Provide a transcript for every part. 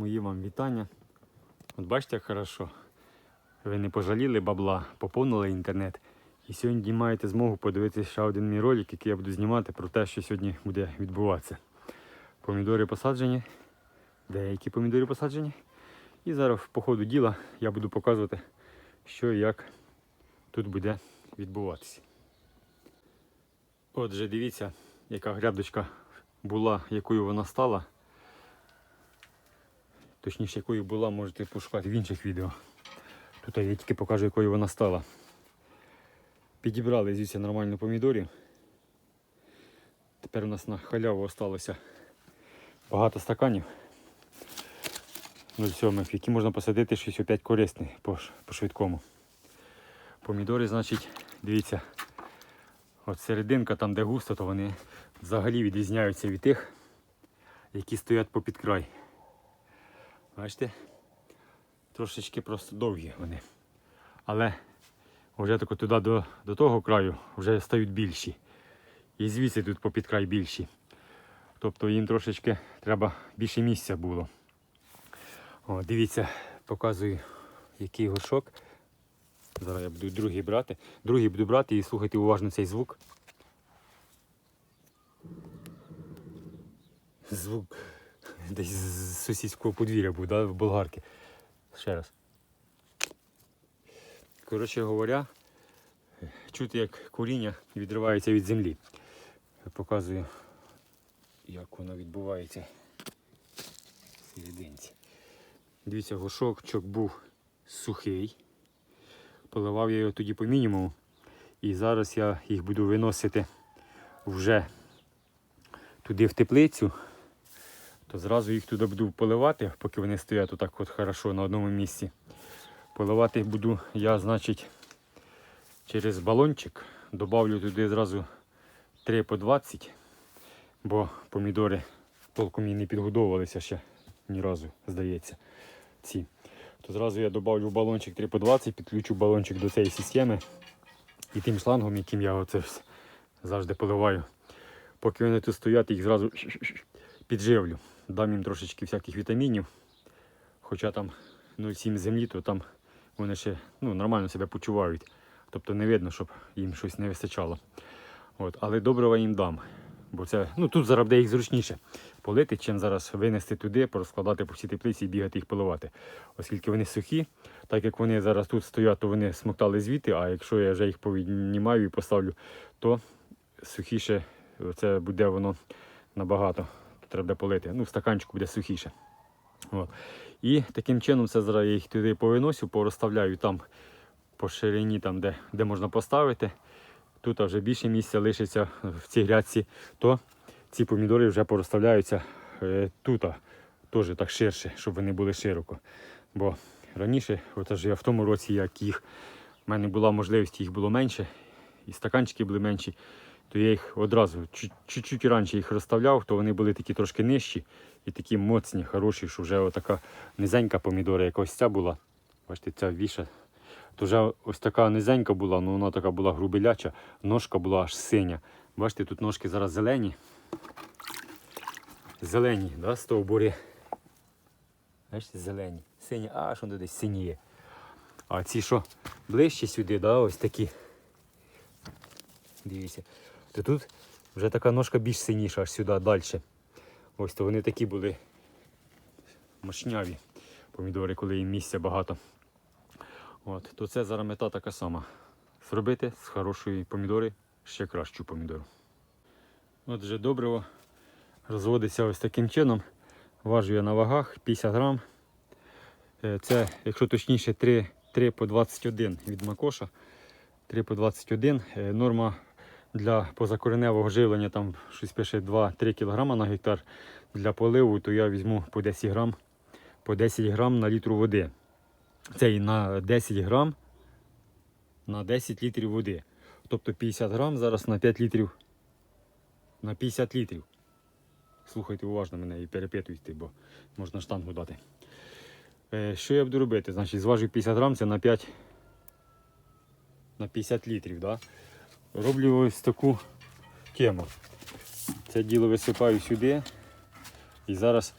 Мої вам вітання. От бачите, як хорошо. Ви не пожаліли бабла, поповнили інтернет. І сьогодні маєте змогу подивитися ще один мій ролик, який я буду знімати про те, що сьогодні буде відбуватися. Помідори посаджені, деякі помідори посаджені. І зараз по ходу діла я буду показувати, що і як тут буде відбуватися. Отже, дивіться, яка грядочка була, якою вона стала. Точніше, якою була, можете пошукати в інших відео. Тут я тільки покажу, якою вона стала. Підібрали звідси нормально помідорів. Тепер у нас на халяву осталося багато стаканів 0,7, які можна посадити щось опять корисне по, по швидкому. Помідори, значить, дивіться, от серединка, там де густо, то вони взагалі відрізняються від тих, які стоять попід край. Бачите? Трошечки просто довгі вони. Але вже тако туди до, до того краю вже стають більші. І звідси тут попід край більші. Тобто їм трошечки треба більше місця було. О, дивіться, показую, який горшок. Зараз я буду другий брати. Другий буду брати і слухайте уважно цей звук. Звук десь з сусідського подвір'я був, да, в болгарки. Ще раз. Коротше говоря, чути, як куріння відривається від землі. Я показую, як воно відбувається в серединці. Дивіться, горшочок був сухий. Поливав я його тоді по мінімуму. І зараз я їх буду виносити вже туди в теплицю то зразу їх туди буду поливати, поки вони стоять отак от хорошо на одному місці. Поливати буду я, значить, через балончик. Добавлю туди зразу 3 по 20, бо помідори толком і не підгодовувалися ще ні разу, здається. Ці. То зразу я добавлю в балончик 3 по 20, підключу балончик до цієї системи і тим шлангом, яким я оце завжди поливаю. Поки вони тут стоять, їх зразу підживлю. Дам їм трошечки всяких вітамінів. Хоча там 0,7 землі, то там вони ще ну, нормально себе почувають. Тобто не видно, щоб їм щось не вистачало. От. Але добрива їм дам. Бо це, ну тут зараз буде їх зручніше полити, чим зараз винести туди, порозкладати по всій теплиці і бігати їх поливати. Оскільки вони сухі, так як вони зараз тут стоять, то вони смоктали звідти, а якщо я вже їх повіднімаю і поставлю, то сухіше це буде воно набагато треба полити. Ну, в стаканчику буде сухіше. От. І таким чином це зараз я їх туди повиносю, порозставляю там по ширині, там, де, де можна поставити. Тут вже більше місця лишиться в цій грядці, то ці помідори вже порозставляються е, тут, теж так ширше, щоб вони були широко. Бо раніше, от аж я в тому році, як їх в мене була можливість, їх було менше, і стаканчики були менші, то я їх одразу чуть- чуть-чуть раніше їх розставляв, то вони були такі трошки нижчі і такі моцні, хороші, що вже отака низенька помідора, як ось ця була. Бачите, ця віша. То вже ось така низенька була, але вона така була грубеляча, ножка була аж синя. Бачите, тут ножки зараз зелені. Зелені, да, стовбури. Бачите, зелені. Сині, аж воно десь синіє. А ці що ближче сюди, да, ось такі. Дивіться. То тут вже така ножка більш синіша, аж сюди далі. Ось то вони такі були мощняві помідори, коли їм місця багато. От, то це зараз мета така сама. Зробити з хорошої помідори ще кращу помідору. От вже добриво розводиться ось таким чином. Важу я на вагах 50 грам. Е, Це, якщо точніше, 3, 3 по 21 від Макоша. 3 по 21. Е, Норма для позакореневого живлення там щось пише 2-3 кг на гектар. Для поливу, то я візьму по 10 грам, по 10 грам на літру води. Це і на 10 грам на 10 літрів води. Тобто 50 грам зараз на 5 літрів. На 50 літрів. Слухайте уважно мене і перепитуйте, бо можна штангу дати. Е, що я буду робити? Значить, зважу 50 грам, це на 5 на 50 літрів. Да? Роблю ось таку тему. Це діло висипаю сюди. І зараз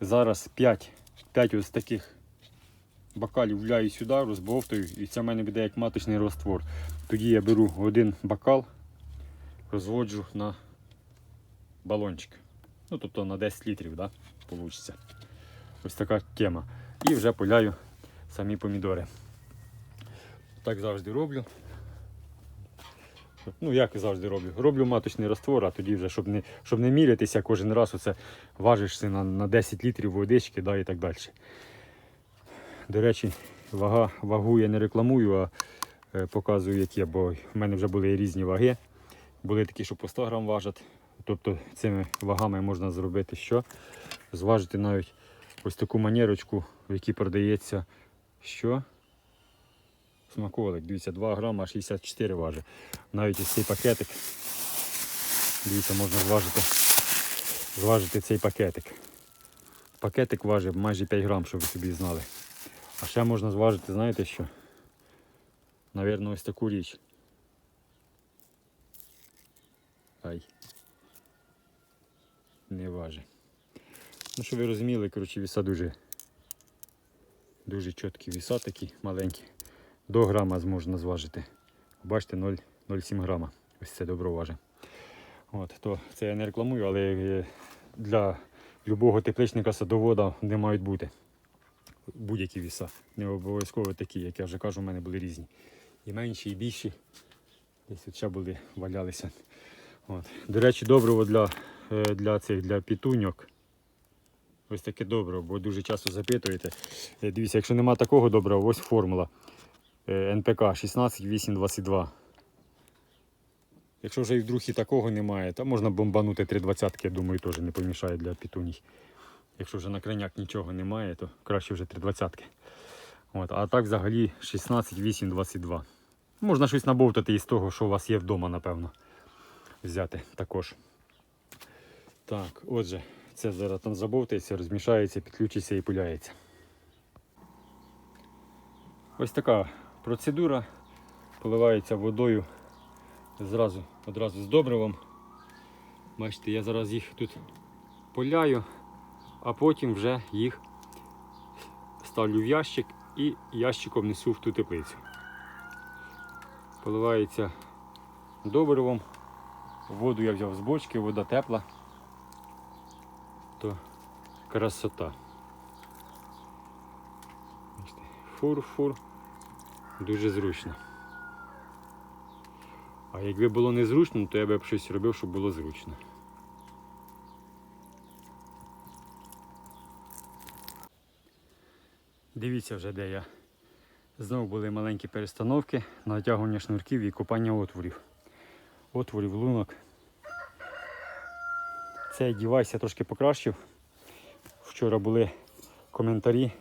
зараз 5, 5 ось таких бокалів вляю сюди, розбовтаю, і це в мене буде як маточний розтвор. Тоді я беру один бокал, розводжу на балончик. Ну, тобто на 10 літрів, да, получиться. Ось така тема. І вже поляю самі помідори. Так завжди роблю. Ну, як і завжди роблю. Роблю маточний раствор, а тоді вже, щоб не, щоб не мірятися кожен раз, оце важишся на, на 10 літрів водички да, і так далі. До речі, вага, вагу я не рекламую, а е, показую, як є, бо в мене вже були різні ваги. Були такі, що по 100 грам важать. Тобто цими вагами можна зробити що? Зважити навіть ось таку манерочку, в якій продається що? Смаколик. Дивіться, 2 грама 64 важить. Навіть ось цей пакетик. Дивіться, можна зважити, зважити цей пакетик. Пакетик важить майже 5 грам, щоб ви собі знали. А ще можна зважити, знаєте що? Навірно, ось таку річ. Ай. Не важить. Ну, щоб ви розуміли, коротше, віса дуже, дуже чіткі віса такі маленькі. До грама зможна зважити. Бачите, 0,7 грама. Ось це добро важить. От, то це я не рекламую, але е, для любого тепличника садовода не мають бути будь-які віса. Не обов'язково такі, як я вже кажу, у мене були різні. І менші, і більші. Десь от ще були, валялися. От. До речі, добриво для, е, для цих для пітуньок. Ось таке добриво, бо дуже часто запитуєте. Е, Дивіться, якщо нема такого добрива, ось формула НПК 16822. Якщо вже і вдруг і такого немає, то можна бомбанути 320, я думаю, теж не помішає для пітуній. Якщо вже на краняк нічого немає, то краще вже 320. От, а так взагалі 16822. Можна щось набовтати із того, що у вас є вдома, напевно. Взяти також. Так, отже, це зараз там забовтається, розмішається, підключиться і пуляється. Ось така процедура. Поливається водою зразу, одразу з добривом. Бачите, я зараз їх тут поляю, а потім вже їх ставлю в ящик і ящиком несу в ту теплицю. Поливається добривом. Воду я взяв з бочки, вода тепла. То красота. Фур-фур. Дуже зручно. А якби було незручно, то я б щось робив, щоб було зручно. Дивіться вже, де я. Знову були маленькі перестановки, натягування шнурків і копання отворів. Отворів лунок. Цей девайс я трошки покращив. Вчора були коментарі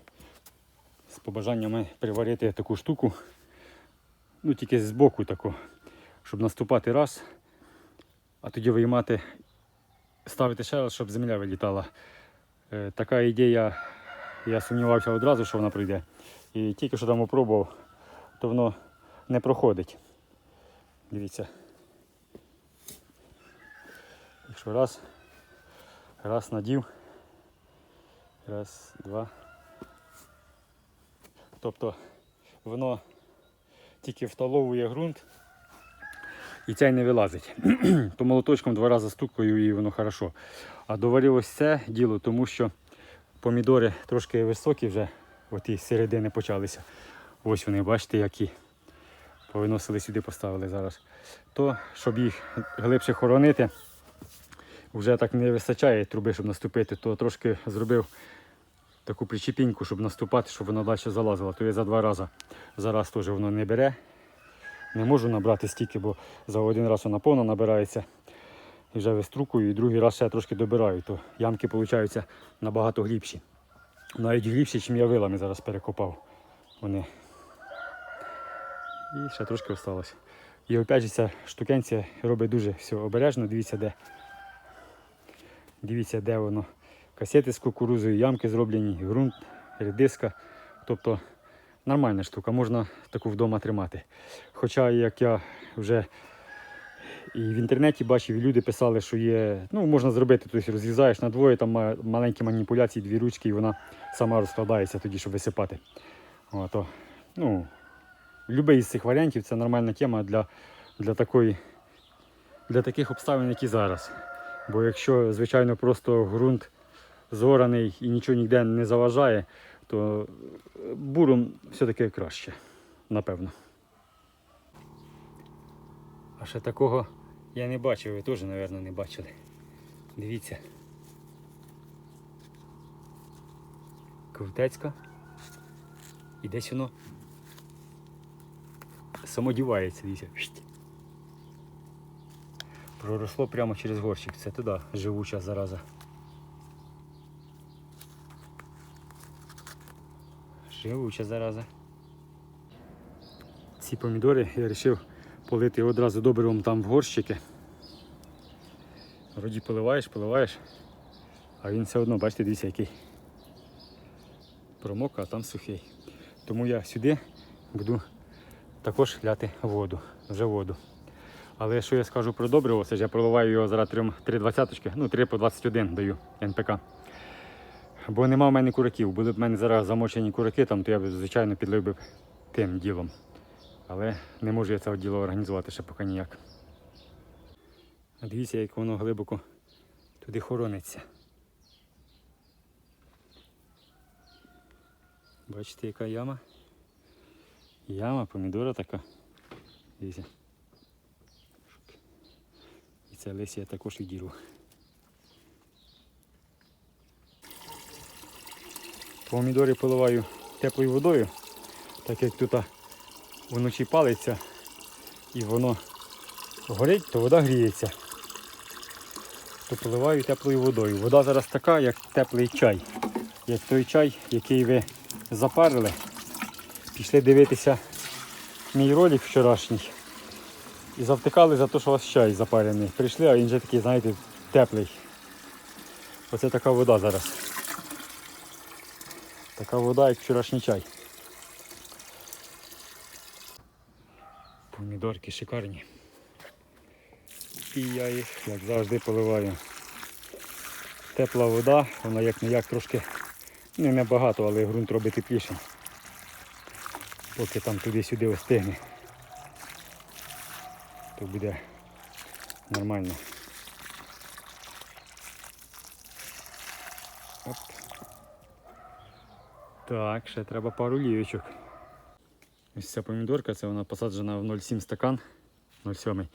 з побажаннями приварити таку штуку. Ну тільки з боку таку, щоб наступати раз, а тоді виймати, ставити ще раз, щоб земля вилітала. Е, така ідея, я сумнівався одразу, що вона прийде. І тільки що там опробував, то воно не проходить. Дивіться. Якщо раз, раз надів, раз, два. Тобто воно тільки вталовує ґрунт і цей не вилазить. То молоточком два рази стукаю і воно хорошо. А доварилось це діло, тому що помідори трошки високі вже, оті середини почалися. Ось вони, бачите, які повиносили сюди, поставили зараз. То, щоб їх глибше хоронити, вже так не вистачає труби, щоб наступити, то трошки зробив таку причепіньку, щоб наступати, щоб вона далі залазила. То я за два рази зараз теж воно не бере. Не можу набрати стільки, бо за один раз вона повна набирається. І вже виструкую, і другий раз ще трошки добираю, то ямки получаються набагато глибші. Навіть глибші, ніж я вилами зараз перекопав. Вони. І ще трошки осталось. І опять же ця штукенція робить дуже все обережно. Дивіться, де. Дивіться, де воно. Касети з кукурузою, ямки зроблені, ґрунт, редиска. Тобто нормальна штука, можна таку вдома тримати. Хоча, як я вже І в інтернеті бачив, і люди писали, що є, ну, можна зробити, тобто розрізаєш на двоє, там ма- маленькі маніпуляції, дві ручки, і вона сама розкладається тоді, щоб висипати. О, ну, любий з цих варіантів це нормальна тема для, для, такої, для таких обставин, які зараз. Бо якщо, звичайно, просто ґрунт зораний і нічого ніде не заважає, то е, буром все-таки краще, напевно. А ще такого я не бачив, ви теж, мабуть, не бачили. Дивіться. Ковтецька. І десь воно самодівається, дивіться. Проросло прямо через горщик. Це туди живуча зараза. Живуча зараза. Ці помідори я вирішив полити одразу добривом там в горщики. Вроді поливаєш, поливаєш, а він все одно, бачите, дивіться, який промок, а там сухий. Тому я сюди буду також ляти воду, вже воду. Але що я скажу про добриво, це ж я проливаю його зараз 3 двадцяточки, ну 3 по 21 даю НПК. Бо нема в мене кураків. Були б в мене зараз замочені кураки, там, то я б, звичайно, підлив би тим ділом. Але не можу я це діло організувати ще поки ніяк. Дивіться, як воно глибоко туди хорониться. Бачите, яка яма? Яма, помідора така. Дивіться. І це листя я також відірву. Помідори поливаю теплою водою, так як тут вночі палиться і воно горить, то вода гріється. То поливаю теплою водою. Вода зараз така, як теплий чай. Як той чай, який ви запарили. Пішли дивитися мій ролик вчорашній. І завтикали за те, що у вас чай запарений. Прийшли, а він вже такий, знаєте, теплий. Оце така вода зараз. Така вода, як вчорашній чай. Помідорки шикарні. І я їх, як завжди, поливаю. Тепла вода, вона як не як трошки, не небагато, але ґрунт робить теплішим. Поки там туди-сюди остигне, то буде нормально. Так, ще треба пару лівочок. Ось ця помідорка, це вона посаджена в 0,7 стакан. 0,7.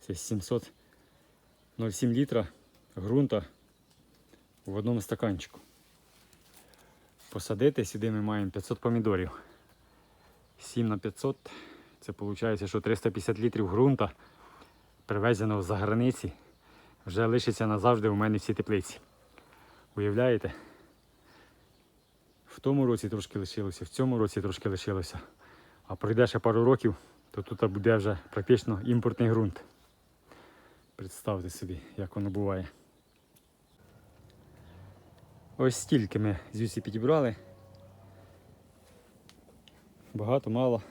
Це 700 0,7 літра ґрунта в одному стаканчику. Посадити сюди ми маємо 500 помідорів. 7 на 500 це виходить, що 350 літрів ґрунта привезеного з-за границі вже лишиться назавжди у мене в цій теплиці. Уявляєте? В тому році трошки лишилося, в цьому році трошки лишилося. А пройде ще пару років, то тут буде вже практично імпортний ґрунт. Представте собі, як воно буває. Ось стільки ми звідси підібрали. Багато, мало.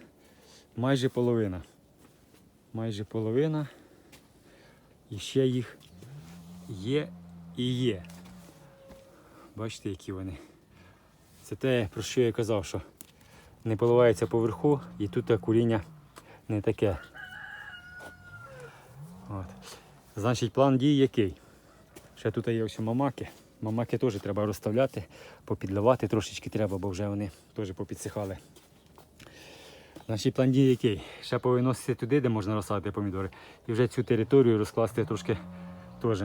Майже половина. Майже половина. І ще їх є і є. Бачите, які вони. Це те, про що я казав, що не поливається поверху і тут куріння не таке. От. Значить, план дій який? Ще тут є ось мамаки. Мамаки теж треба розставляти, попідливати трошечки треба, бо вже вони теж попідсихали. Значить, план дій який? Ще повиносити туди, де можна розсадити помідори. І вже цю територію розкласти трошки теж.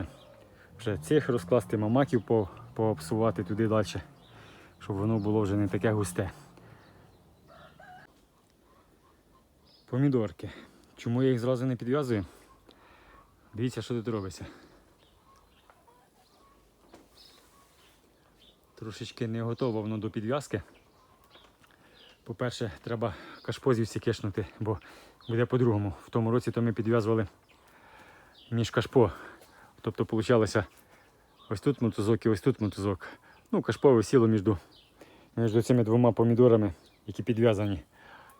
Вже цих розкласти, мамаків по- пообсувати туди далі, щоб воно було вже не таке густе. Помідорки. Чому я їх зразу не підв'язую? Дивіться, що тут робиться. Трошечки не готово воно до підв'язки. По-перше, треба кашпозів кишнути, бо буде по-другому. В тому році то ми підв'язували між кашпо. Тобто вийшло ось тут мотузок і ось тут мотузок. Ну, кашпо висіло між, між цими двома помідорами, які підв'язані.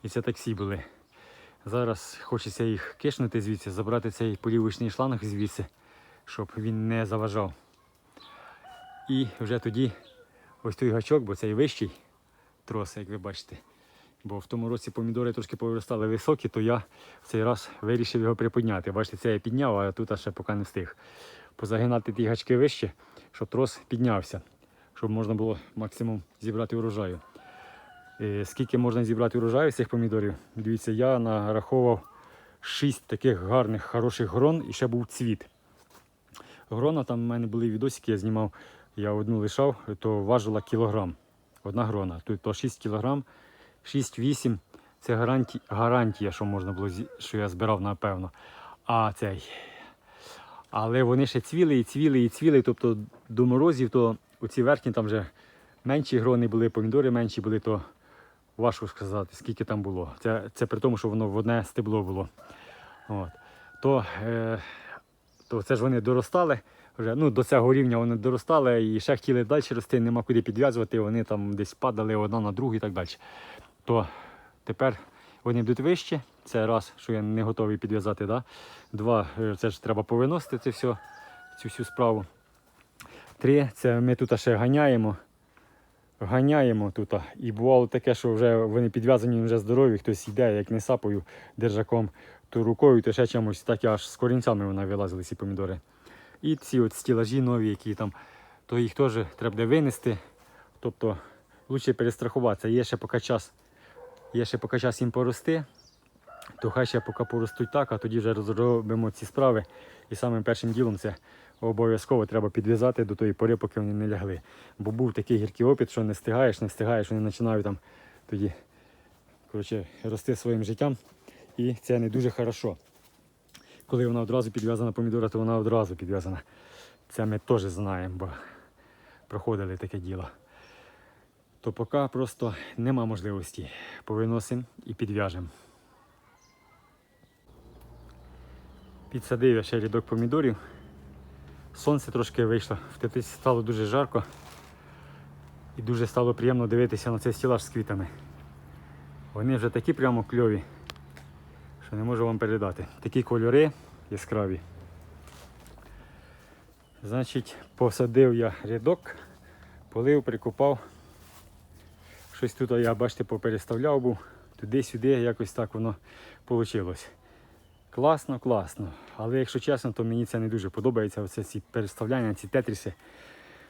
І це таксі були. Зараз хочеться їх кишнути звідси, забрати цей полівочний шланг звідси, щоб він не заважав. І вже тоді ось той гачок, бо цей вищий трос, як ви бачите. Бо в тому році помідори трошки повиростали високі, то я в цей раз вирішив його приподняти. Бачите, це я підняв, а тут ще поки не встиг. Позагинати ті гачки вище, щоб трос піднявся, щоб можна було максимум зібрати урожаю. Е, Скільки можна зібрати урожаю з цих помідорів? Дивіться, я нараховував 6 таких гарних, хороших грон і ще був цвіт. Грона, там в мене були відосики, я знімав, я одну лишав, то важила кілограм. Одна грона. Тут 6 кілограм, 6-8. Це гарантія, гарантія, що можна було, що я збирав, напевно. А цей. Але вони ще цвіли і цвіли і цвіли. Тобто до морозів, то оці верхні там вже менші грони були, помідори менші були, то важко сказати, скільки там було. Це, це при тому, що воно в одне стебло було. От. То, е, то це ж вони доростали. Вже, ну, до цього рівня вони доростали і ще хотіли далі рости, нема куди підв'язувати, вони там десь падали одна на другу і так далі. То тепер вони будуть вище. Це раз, що я не готовий підв'язати. Да? Два, е, це ж треба повиносити це все, цю всю справу. Три, це ми тут ще ганяємо. Ганяємо тут. І бувало таке, що вже вони підв'язані, вже здорові, хтось йде, як не сапою держаком, то рукою, то ще чимось, так аж з корінцями вона вилазили ці помідори. І ці от стілажі нові, які там, то їх теж треба буде винести. Тобто краще перестрахуватися. Є ще поки час, є ще поки час їм порости, то хай ще поки поростуть так, а тоді вже розробимо ці справи. І самим першим ділом це обов'язково треба підв'язати до тої пори, поки вони не лягли. Бо був такий гіркий опит, що не встигаєш, не встигаєш, вони починають там тоді коротше, рости своїм життям. І це не дуже хорошо. Коли вона одразу підв'язана помідора, то вона одразу підв'язана. Це ми теж знаємо, бо проходили таке діло. То поки просто нема можливості. Повиносимо і підв'яжемо. Підсадив я ще рядок помідорів. Сонце трошки вийшло, в теплиці стало дуже жарко. І дуже стало приємно дивитися на цей стілаж з квітами. Вони вже такі прямо кльові, що не можу вам передати. Такі кольори яскраві. Значить, посадив я рядок, полив, прикопав. Щось тут я, бачите, попереставляв був. Туди-сюди якось так воно вийшло. Класно, класно. Але якщо чесно, то мені це не дуже подобається. Оце ці переставляння, ці тетріси.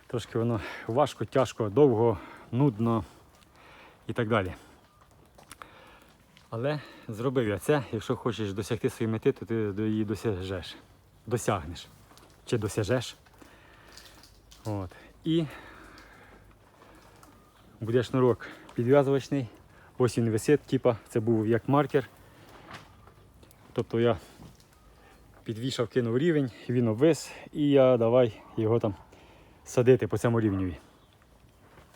Трошки воно важко, тяжко, довго, нудно і так далі. Але зробив я це. Якщо хочеш досягти своєї мети, то ти її досяжеш. Досягнеш. Чи досяжеш. От. І буде шнурок підв'язувачний. Ось він висить, типа, це був як маркер. Тобто я підвішав, кинув рівень, він обвис, і я давай його там садити по цьому рівневі.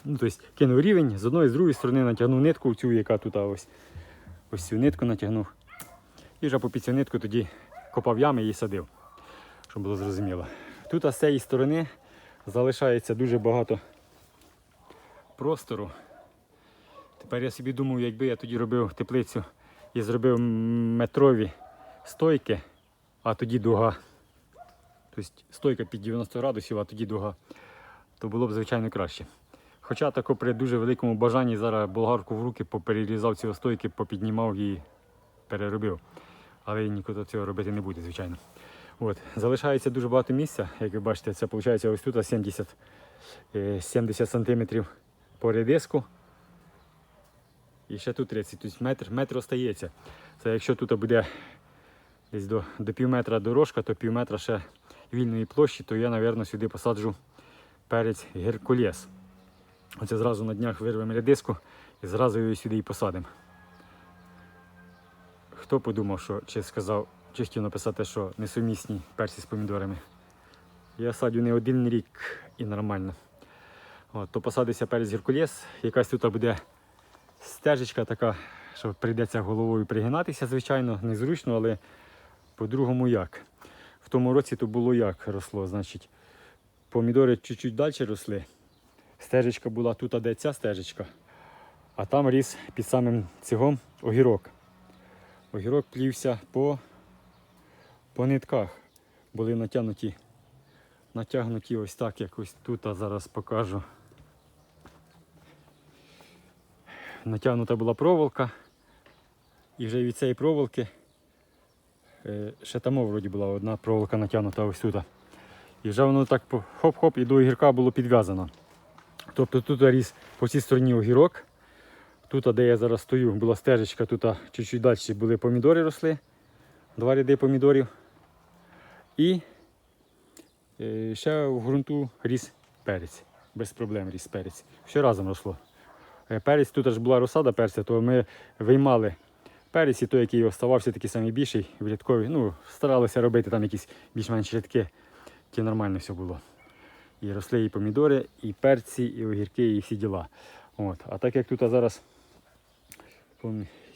Ну, тобто кинув рівень, з одної, з другої сторони натягнув нитку, цю, яка тут ось, ось цю нитку натягнув. І вже по під цю нитку тоді копав ями і садив, щоб було зрозуміло. Тут а з цієї сторони залишається дуже багато простору. Тепер я собі думав, якби я тоді робив теплицю і зробив метрові стойки, а тоді дуга. Тобто стойка під 90 градусів, а тоді дуга, то було б звичайно краще. Хоча тако при дуже великому бажанні зараз болгарку в руки поперерізав ці стойки, попіднімав і переробив. Але нікуди цього робити не буде, звичайно. От. Залишається дуже багато місця, як ви бачите, це виходить ось тут 70, е, 70 см по редиску. І ще тут 30, тобто метр, метр остається. Це якщо тут буде десь до, до пів метра дорожка, то пів метра ще вільної площі, то я, мабуть, сюди посаджу перець Геркулес. Оце зразу на днях вирвемо редиску і зразу її сюди і посадимо. Хто подумав, що чи сказав, чи написати, що несумісні перці з помідорами. Я садю не один рік і нормально. От, то посадиться перець Геркулес, якась тут буде стежечка така, що прийдеться головою пригинатися, звичайно, незручно, але по-другому як. В тому році то було як росло. Значить, помідори чуть-чуть далі росли. Стежечка була тут, а де ця стежечка, а там ріс під самим цигом огірок. огірок плівся по, по нитках. Були натягнуті, натягнуті ось так, як ось тут, а зараз покажу. Натягнута була проволока. І вже від цієї проволоки ще там вроді була одна проволока натягнута ось тут. І вже воно так хоп-хоп і до огірка було підв'язано. Тобто тут ріс по цій стороні огірок. Тут, де я зараз стою, була стежечка, тут чуть-чуть далі були помідори росли. Два ряди помідорів. І е, ще в ґрунту ріс перець. Без проблем ріс перець. Все разом росло. Е, Перець, тут аж була розсада перця, то ми виймали перець і той, який оставався такий самий більший, в рядковий. Ну, старалися робити там якісь більш-менш рядки, ті нормально все було. І росли і помідори, і перці, і огірки, і всі діла. От. А так як тут зараз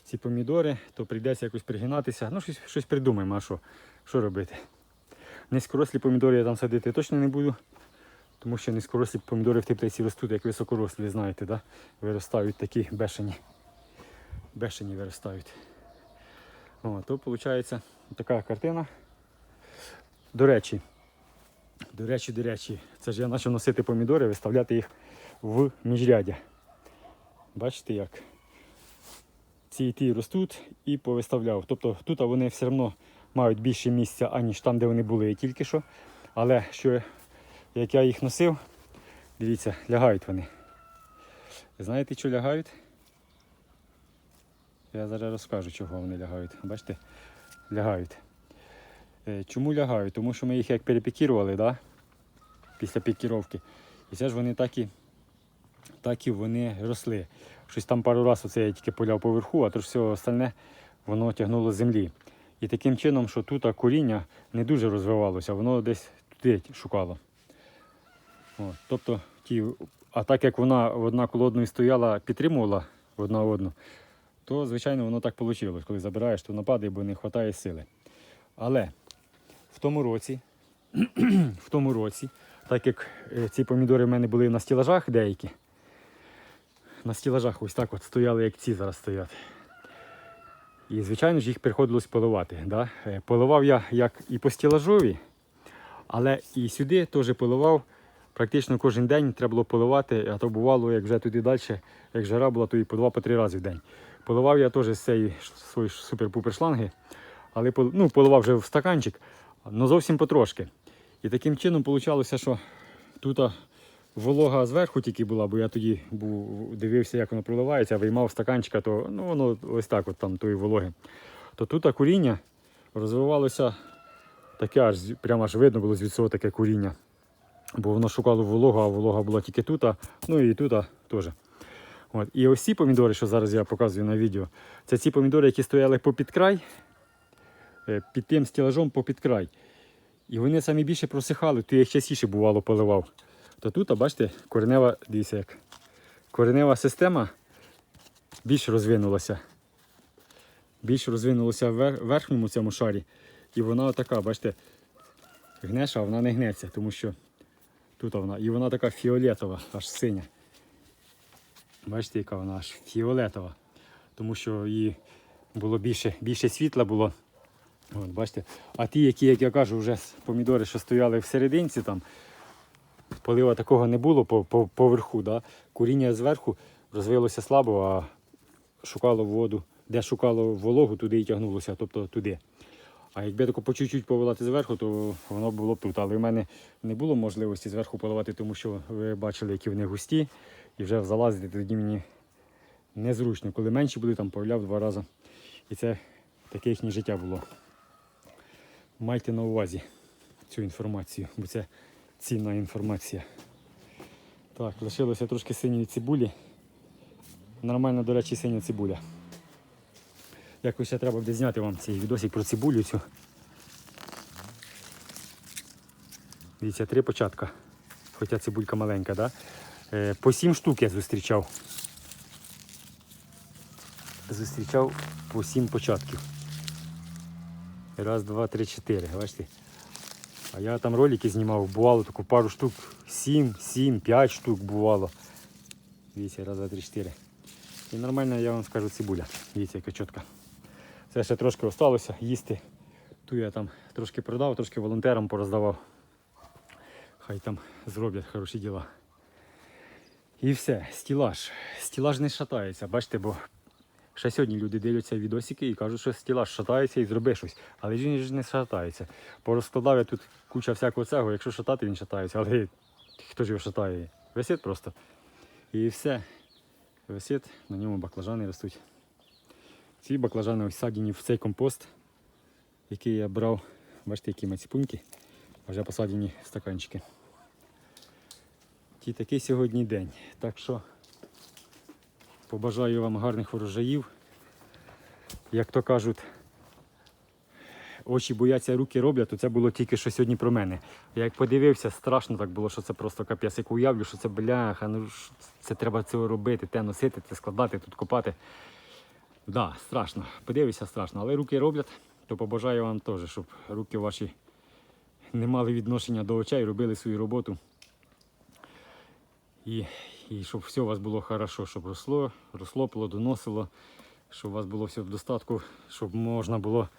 ці помідори, то прийдеться якось пригинатися. Ну, щось, щось придумаємо, а що? Що робити? Низькорослі помідори я там садити точно не буду. Тому що низькорослі помідори в теплиці ростуть, як високорослі, знаєте, да? виростають такі бешені. Бешені виростають. О, то виходить така картина. До речі, до речі, до речі, це ж я почав носити помідори, виставляти їх в міжряддя. Бачите як? Ці і ті ростуть і повиставляв. Тобто тут вони все одно мають більше місця, аніж там, де вони були тільки що. Але що як я їх носив, дивіться, лягають вони. Знаєте, що лягають? Я зараз розкажу, чого вони лягають. Бачите? Лягають. Е, Чому лягають? Тому що ми їх як перепікірували, да? після пікіровки. І це ж вони так і, так і вони росли. Щось там пару разів оце я тільки поляв поверху, а то ж все остальне воно тягнуло з землі. І таким чином, що тут коріння не дуже розвивалося, воно десь туди шукало. От, тобто, ті, а так як вона одна коло одної стояла, підтримувала одна одну, то звичайно воно так вийшло. Коли забираєш, то нападає, бо не вистачає сили. Але в тому році, в тому році, так як е, ці помідори в мене були на стілажах деякі, на стілажах ось так от стояли, як ці зараз стоять. І, звичайно ж, їх приходилось поливати. Да? Е, Поливав я як і по стілажові, але і сюди теж поливав. Практично кожен день треба було поливати, а то бувало, як вже туди далі, як жара була, то і по два-по три рази в день. Поливав я теж з цієї своєї супер-пупер шланги, але ну, поливав вже в стаканчик, але зовсім потрошки. І таким чином вийшло, що тут волога зверху тільки була, бо я тоді був, дивився, як воно проливається, виймав стаканчика, то ну, воно ось так, от там тої вологи. То тут куріння розвивалося таке, аж прямо аж видно було звідси таке куріння. Бо воно шукало вологу, а волога була тільки тут, ну і тут теж. От. І ось ці помідори, що зараз я показую на відео, це ці помідори, які стояли попід край, е, під тим стілажом попід край. І вони самі більше просихали, то я їх частіше бувало поливав. То тут, а бачите, коренева, дивіться як. Коренева система більш розвинулася. Більш розвинулася в верхньому цьому шарі. І вона така, бачите, гнеш, а вона не гнеться, тому що тут вона. І вона така фіолетова, аж синя. Бачите, яка вона аж фіолетова. Тому що її було більше, більше світла було. От, бачите. А ті, які, як я кажу, вже помідори, що стояли в там, полива такого не було по, по, поверху. Да? Куріння зверху розвилося слабо, а шукало воду. Де шукало вологу, туди і тягнулося, тобто туди. А якби тако по чуть-чуть поливати зверху, то воно було б тут. Але в мене не було можливості зверху поливати, тому що ви бачили, які вони густі, і вже залазити тоді мені незручно. Коли менші були, там поливав два рази. І це таке їхнє життя було. Майте на увазі цю інформацію, бо це цінна інформація. Так, лишилося трошки синьої цибулі. Нормально, до речі, синя цибуля. Якось ще треба буде зняти вам цей відосик про цибулю цю. Дивіться, три початка. Хоча цибулька маленька, да? Е, по сім штук я зустрічав. Зустрічав по сім початків. Раз, два, три, чотири. Бачите? А я там ролики знімав, бувало таку пару штук, сім, сім, п'ять штук бувало. Дивіться, раз, два, три, чотири. І нормально, я вам скажу, цибуля. Дивіться, яка чітка. Це ще трошки осталося їсти. Ту я там трошки продав, трошки волонтерам пороздавав. Хай там зроблять хороші діла. І все, стілаж. Стілаж не шатається, бачите, бо ще сьогодні люди дивляться відосики і кажуть, що стілаж шатається і зроби щось. Але він ж не шатається. Порозкладав я тут куча всякого цього, якщо шатати, він шатається, але хто ж його шатає? Висить просто. І все. Висить, на ньому баклажани ростуть. Ці баклажани ось в цей компост, який я брав. Бачите, які маціпуньки, вже посадені в стаканчики. І такий сьогодні день. Так що побажаю вам гарних урожаїв. Як то кажуть, очі бояться, руки роблять, то це було тільки що сьогодні про мене. Я як подивився, страшно так було, що це просто капець. Як уявлю, що це бляха, ну це треба цього робити, те носити, те складати, тут копати. Да, страшно. Подивися, страшно. Але руки роблять, то побажаю вам теж, щоб руки ваші не мали відношення до очей, робили свою роботу. І, і щоб все у вас було хорошо, щоб росло, росло, плодоносило, щоб у вас було все в достатку, щоб можна було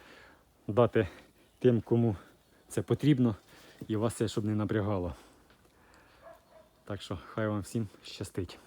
дати тим, кому це потрібно, і вас це щоб не напрягало. Так що хай вам всім щастить.